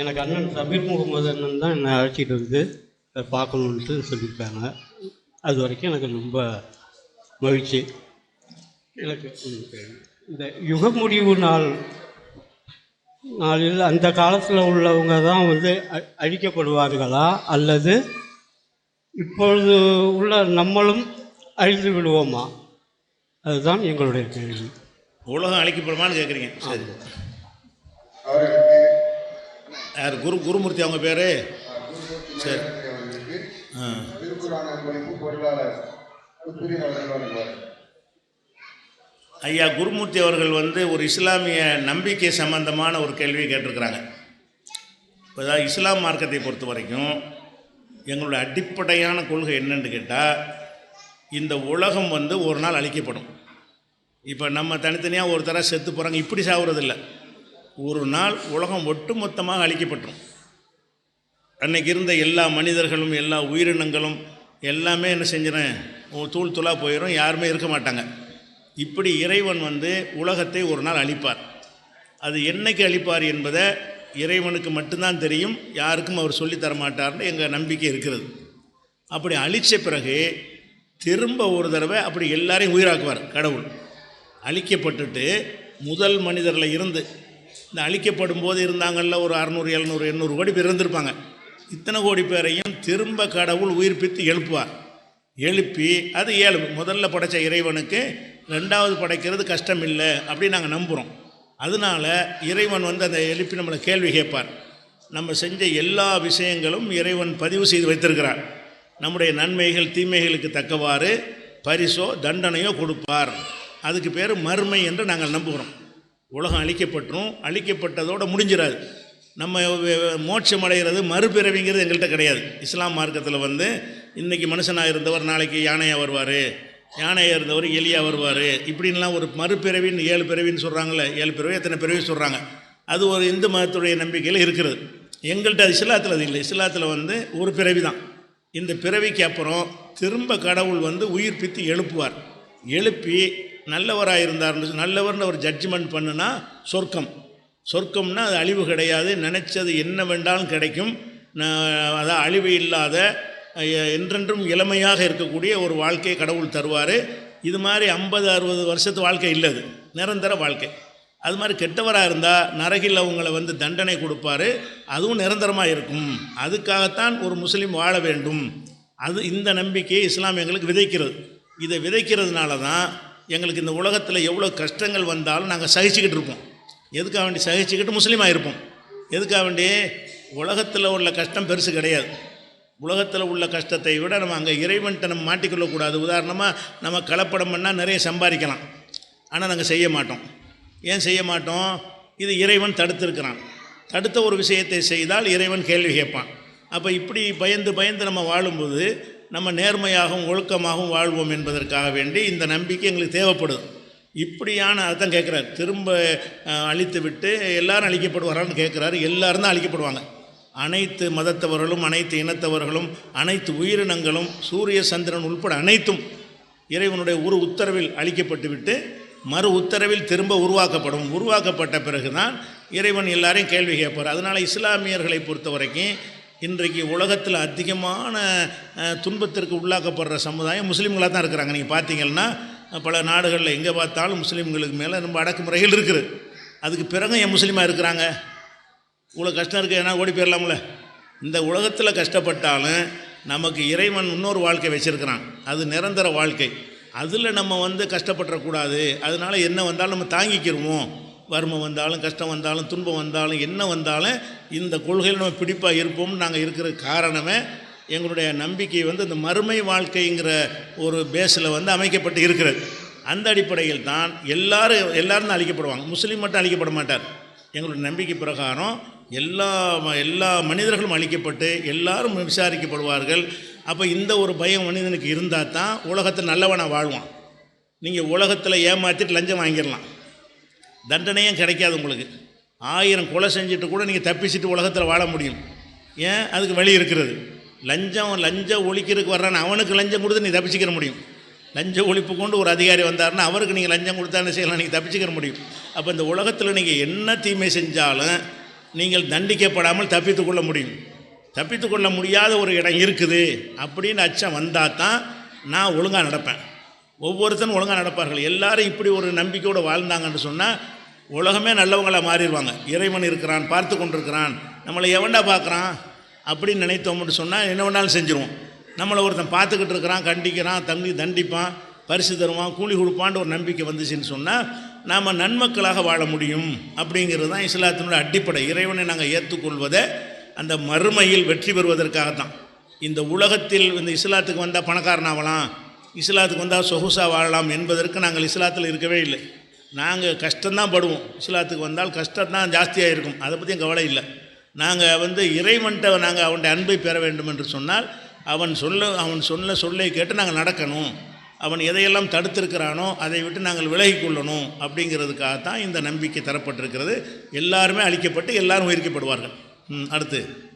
எனக்கு அண்ணன் சபீர் முகமது அண்ணன் தான் என்னை அழைச்சிட்டு வந்து இதை பார்க்கணுன்ட்டு சொல்லியிருக்காங்க. அது வரைக்கும் எனக்கு ரொம்ப மகிழ்ச்சி. எனக்கு இந்த யுக முடிவு நாள் நாளில் அந்த காலத்தில் உள்ளவங்க தான் வந்து அழிக்கப்படுவார்களா? அல்லது இப்பொழுது உள்ள நம்மளும் அழிந்து விடுவோமா? அதுதான் எங்களுடைய கேள்வி. உலகம் அழிக்கப்படுமான்னு கேட்குறீங்க சரி. யார்? குரு குருமூர்த்தி அவங்க பேர்? சரி. ஐயா குருமூர்த்தி அவர்கள் வந்து ஒரு இஸ்லாமிய நம்பிக்கை சம்பந்தமான ஒரு கேள்வியை கேட்டிருக்கிறாங்க. இப்போ அதாவது இஸ்லாம் மார்க்கத்தை பொறுத்த வரைக்கும் எங்களுடைய அடிப்படையான கொள்கை என்னன்னு கேட்டால் இந்த உலகம் வந்து ஒரு நாள் அழிக்கப்படும். இப்போ நம்ம தனித்தனியாக ஒரு தர செத்து போகிறாங்க இப்படி சாகுறதில்ல ஒரு நாள் உலகம் ஒட்டுமொத்தமாக அழிக்கப்பட்டுரும். அன்னைக்கு இருந்த எல்லா மனிதர்களும் எல்லா உயிரினங்களும் எல்லாமே என்ன செஞ்சிடேன் தூள் தூளாக போயிடும் யாருமே இருக்க மாட்டாங்க. இப்படி இறைவன் வந்து உலகத்தை ஒரு நாள் அழிப்பார். அது என்னைக்கு அழிப்பார் என்பதை இறைவனுக்கு மட்டும்தான் தெரியும். யாருக்கும் அவர் சொல்லித் தர மாட்டார்னு எங்கள் நம்பிக்கை இருக்கிறது. அப்படி அழித்த பிறகு திரும்ப ஒரு தடவை அப்படி எல்லாரையும் உயிராக்குவார் கடவுள். அழிக்கப்பட்டுட்டு முதல் மனிதரில் இருந்து இந்த அழிக்கப்படும் போது இருந்தாங்கல்ல ஒரு அறநூறு எழுநூறு எண்ணூறு கோடி பேர் இருந்திருப்பாங்க. இத்தனை கோடி பேரையும் திரும்ப கடவுள் உயிர்ப்பித்து எழுப்புவார். எழுப்பி அது ஏழு முதல்ல படைச்ச இறைவனுக்கு ரெண்டாவது படைக்கிறது கஷ்டம் இல்லை அப்படின்னு நாங்கள் நம்புகிறோம் அதனால இறைவன் வந்து அந்த எழுப்பி நம்மளை கேள்வி கேட்பார். நம்ம செஞ்ச எல்லா விஷயங்களும் இறைவன் பதிவு செய்து வைத்திருக்கிறார். நம்முடைய நன்மைகள் தீமைகளுக்கு தக்கவாறு பரிசோ தண்டனையோ கொடுப்பார். அதுக்கு பேர் மறுமை என்று நாங்கள் நம்புகிறோம். உலகம் அழிக்கப்பட்டுரும். அழிக்கப்பட்டதோடு முடிஞ்சிடாது நம்ம மோட்சம் அடைகிறது மறுபிறவிங்கிறது எங்கள்கிட்ட கிடையாது. இஸ்லாம் மார்க்கத்தில் வந்து இன்றைக்கி மனுஷனாக இருந்தவர் நாளைக்கு யானையாக வருவார். யானையாக இருந்தவர் எலியாக வருவார். இப்படின்லாம் ஒரு மறுபிறவின்னு ஏழு பிறவின்னு சொல்கிறாங்களே ஏழு பிறவி எத்தனை பிறவி சொல்கிறாங்க அது ஒரு இந்து மதத்துடைய நம்பிக்கையில் இருக்கிறது எங்கள்கிட்ட அது இஸ்லாத்தில் அது இல்லை. இஸ்லாத்தில் வந்து ஒரு பிறவி தான் இந்த பிறவிக்கு அப்புறம் திரும்ப கடவுள் வந்து உயிர்ப்பித்து எழுப்புவார். எழுப்பி நல்லவராக இருந்தார்னு நல்லவர்னு ஒரு ஜட்ஜ்மெண்ட் பண்ணுனா சொர்க்கம். சொர்க்கம்னா அது அழிவு கிடையாது நினச்சது என்ன வேண்டாலும் கிடைக்கும். அதான் அழிவு இல்லாத என்றென்றும் இளமையாக இருக்கக்கூடிய ஒரு வாழ்க்கையை கடவுள் தருவார். இது மாதிரி ஐம்பது அறுபது வருஷத்து வாழ்க்கை இல்லை அது. நிரந்தர வாழ்க்கை. அது மாதிரி கெட்டவராக இருந்தால் நரகில் அவங்களை வந்து தண்டனை கொடுப்பாரு. அதுவும் நிரந்தரமாக இருக்கும். அதுக்காகத்தான் ஒரு முஸ்லீம் வாழ வேண்டும். அது இந்த நம்பிக்கையை இஸ்லாம் எங்களுக்கு விதைக்கிறது. இதை விதைக்கிறதுனால தான் எங்களுக்கு இந்த உலகத்தில் எவ்வளோ கஷ்டங்கள் வந்தாலும் நாங்கள் சகிச்சுக்கிட்டு இருப்போம். எதுக்காக வேண்டி சகிச்சுக்கிட்டு முஸ்லீமாக இருப்போம் எதுக்காக வேண்டி உலகத்தில் உள்ள கஷ்டம் பெருசு கிடையாது. உலகத்தில் உள்ள கஷ்டத்தை விட நம்ம அங்கே இறைவன்கிட்ட நம்ம மாட்டிக்கொள்ளக்கூடாது உதாரணமாக நம்ம கலப்படம் பண்ணால் நிறைய சம்பாதிக்கலாம். ஆனால் நாங்கள் செய்ய மாட்டோம். ஏன் செய்ய மாட்டோம்? இது இறைவன் தடுத்திருக்கிறான். தடுத்த ஒரு விஷயத்தை செய்தால் இறைவன் கேள்வி கேட்பான். அப்போ இப்படி பயந்து பயந்து நம்ம வாழும்போது நம்ம நேர்மையாகவும் ஒழுக்கமாகவும் வாழ்வோம் என்பதற்காக வேண்டி இந்த நம்பிக்கை எங்களுக்கு தேவைப்படுது. இப்படியான அர்த்தம் கேட்குறாரு. திரும்ப அழித்து விட்டு எல்லாரும் அழிக்கப்படுவாரான்னு கேட்குறாரு. எல்லாரும் தான் அழிக்கப்படுவாங்க. அனைத்து மதத்தவர்களும் அனைத்து இனத்தவர்களும் அனைத்து உயிரினங்களும் சூரிய சந்திரன் உட்பட அனைத்தும் இறைவனுடைய ஒரு உத்தரவில் அழிக்கப்பட்டுவிட்டு மறு உத்தரவில் திரும்ப உருவாக்கப்படும். உருவாக்கப்பட்ட பிறகுதான் இறைவன் எல்லாரையும் கேள்வி கேட்பார். அதனால் இஸ்லாமியர்களை பொறுத்த வரைக்கும் இன்றைக்கு உலகத்தில் அதிகமான துன்பத்திற்கு உள்ளாக்கப்படுற சமுதாயம் முஸ்லீம்களாக தான் இருக்கிறாங்க. நீங்கள் பார்த்தீங்கன்னா பல நாடுகளில் எங்கே பார்த்தாலும் முஸ்லீம்களுக்கு மேலே ரொம்ப அடக்குமுறைகள் இருக்குது. அதுக்கு பிறகு என் முஸ்லீமாக இருக்கிறாங்க? இவ்வளோ கஷ்டம் இருக்குது ஏன்னா ஓடி போயிடலாம்ல இந்த உலகத்தில் கஷ்டப்பட்டாலும் நமக்கு இறைவன் இன்னொரு வாழ்க்கை வச்சுருக்கிறான். அது நிரந்தர வாழ்க்கை. அதில் நம்ம வந்து கஷ்டப்பட்டுறக்கூடாது. அதனால என்ன வந்தாலும் நம்ம தாங்கிக்கிருவோம். வறுமை வந்தாலும் கஷ்டம் வந்தாலும் துன்பம் வந்தாலும் என்ன வந்தாலும் இந்த கொள்கையில் நம்ம பிடிப்பாக இருப்போம்னு நாங்கள் இருக்கிற காரணமே எங்களுடைய நம்பிக்கை வந்து இந்த மறுமை வாழ்க்கைங்கிற ஒரு பேஸில் வந்து அமைக்கப்பட்டு இருக்கிறது. அந்த அடிப்படையில் தான் எல்லாரும் எல்லாரும் அழிக்கப்படுவாங்க. முஸ்லீம் மட்டும் அழிக்கப்பட மாட்டார். எங்களுடைய நம்பிக்கை பிரகாரம் எல்லா எல்லா மனிதர்களும் அழிக்கப்பட்டு எல்லாரும் விசாரிக்கப்படுவார்கள். அப்போ இந்த ஒரு பயம் மனிதனுக்கு இருந்தால் தான் உலகத்தில் நல்லவனாக வாழ்வான். நீங்கள் உலகத்தில் ஏமாற்றிட்டு லஞ்சம் வாங்கிடலாம். தண்டனையும் கிடைக்காது உங்களுக்கு. ஆயிரம் கொலை செஞ்சுட்டு கூட நீங்கள் தப்பிச்சிட்டு உலகத்தில் வாழ முடியும். ஏன்? அதுக்கு வழி இருக்கிறது. லஞ்சம் லஞ்சம் ஒழிக்கிறதுக்கு வர்றான்னு அவனுக்கு லஞ்சம் கொடுத்து நீ தப்பிச்சிக்கிற முடியும். லஞ்ச ஒழிப்பு கொண்டு ஒரு அதிகாரி வந்தாருன்னா அவருக்கு நீங்கள் லஞ்சம் கொடுத்தா என்ன செய்யலாம்? நீங்கள் தப்பிச்சுக்கிற முடியும். அப்போ இந்த உலகத்தில் நீங்கள் என்ன தீமை செஞ்சாலும் நீங்கள் தண்டிக்கப்படாமல் தப்பித்து கொள்ள முடியும். தப்பித்து கொள்ள முடியாத ஒரு இடம் இருக்குது. அப்படின்னு அச்சம் வந்தால் தான் நான் ஒழுங்காக நடப்பேன். ஒவ்வொருத்தரும் ஒழுங்காக நடப்பார்கள். எல்லாரும் இப்படி ஒரு நம்பிக்கையோடு வாழ்ந்தாங்கன்னு சொன்னால் உலகமே நல்லவங்களாக மாறிடுவாங்க. இறைவன் இருக்கிறான் பார்த்து கொண்டிருக்கிறான். நம்மளை எவன்டா பார்க்குறான்? அப்படின்னு நினைத்தோம்னு சொன்னால் என்ன வேணாலும் செஞ்சுருவோம். நம்மளை ஒருத்தன் பார்த்துக்கிட்டு இருக்கிறான் கண்டிக்கிறான் தங்கி தண்டிப்பான் பரிசு தருவான் கூலி கொடுப்பான்னு ஒரு நம்பிக்கை வந்துச்சுன்னு சொன்னால் நாம் நன்மக்களாக வாழ முடியும். அப்படிங்கிறது தான் இஸ்லாத்தினுடைய அடிப்படை. இறைவனை நாங்கள் ஏற்றுக்கொள்வதை அந்த மறுமையில் வெற்றி பெறுவதற்காகத்தான். இந்த உலகத்தில் இந்த இஸ்லாத்துக்கு வந்தால் பணக்காரனாகலாம் இஸ்லாத்துக்கு வந்தால் சொகுசா வாழலாம் என்பதற்கு நாங்கள் இஸ்லாத்தில் இருக்கவே இல்லை. நாங்கள் கஷ்டம்தான் படுவோம். இஸ்லாத்துக்கு வந்தால் கஷ்டம்தான் ஜாஸ்தியாக இருக்கும் அதை பற்றியும் கவலை இல்லை. நாங்கள் வந்து இறைவன்ட்ட நாங்கள் அவனுடைய அன்பை பெற வேண்டும் என்று சொன்னால் அவன் சொல்ல அவன் சொல்ல சொல்லை கேட்டு நாங்கள் நடக்கணும். அவன் எதையெல்லாம் தடுத்திருக்கிறானோ அதை விட்டு நாங்கள் விலகி கொள்ளணும் அப்படிங்கிறதுக்காகத்தான் இந்த நம்பிக்கை தரப்பட்டிருக்கிறது. எல்லாருமே அழிக்கப்பட்டு எல்லாரும் உயிர்க்கப்படுவார்கள். ம், அடுத்து.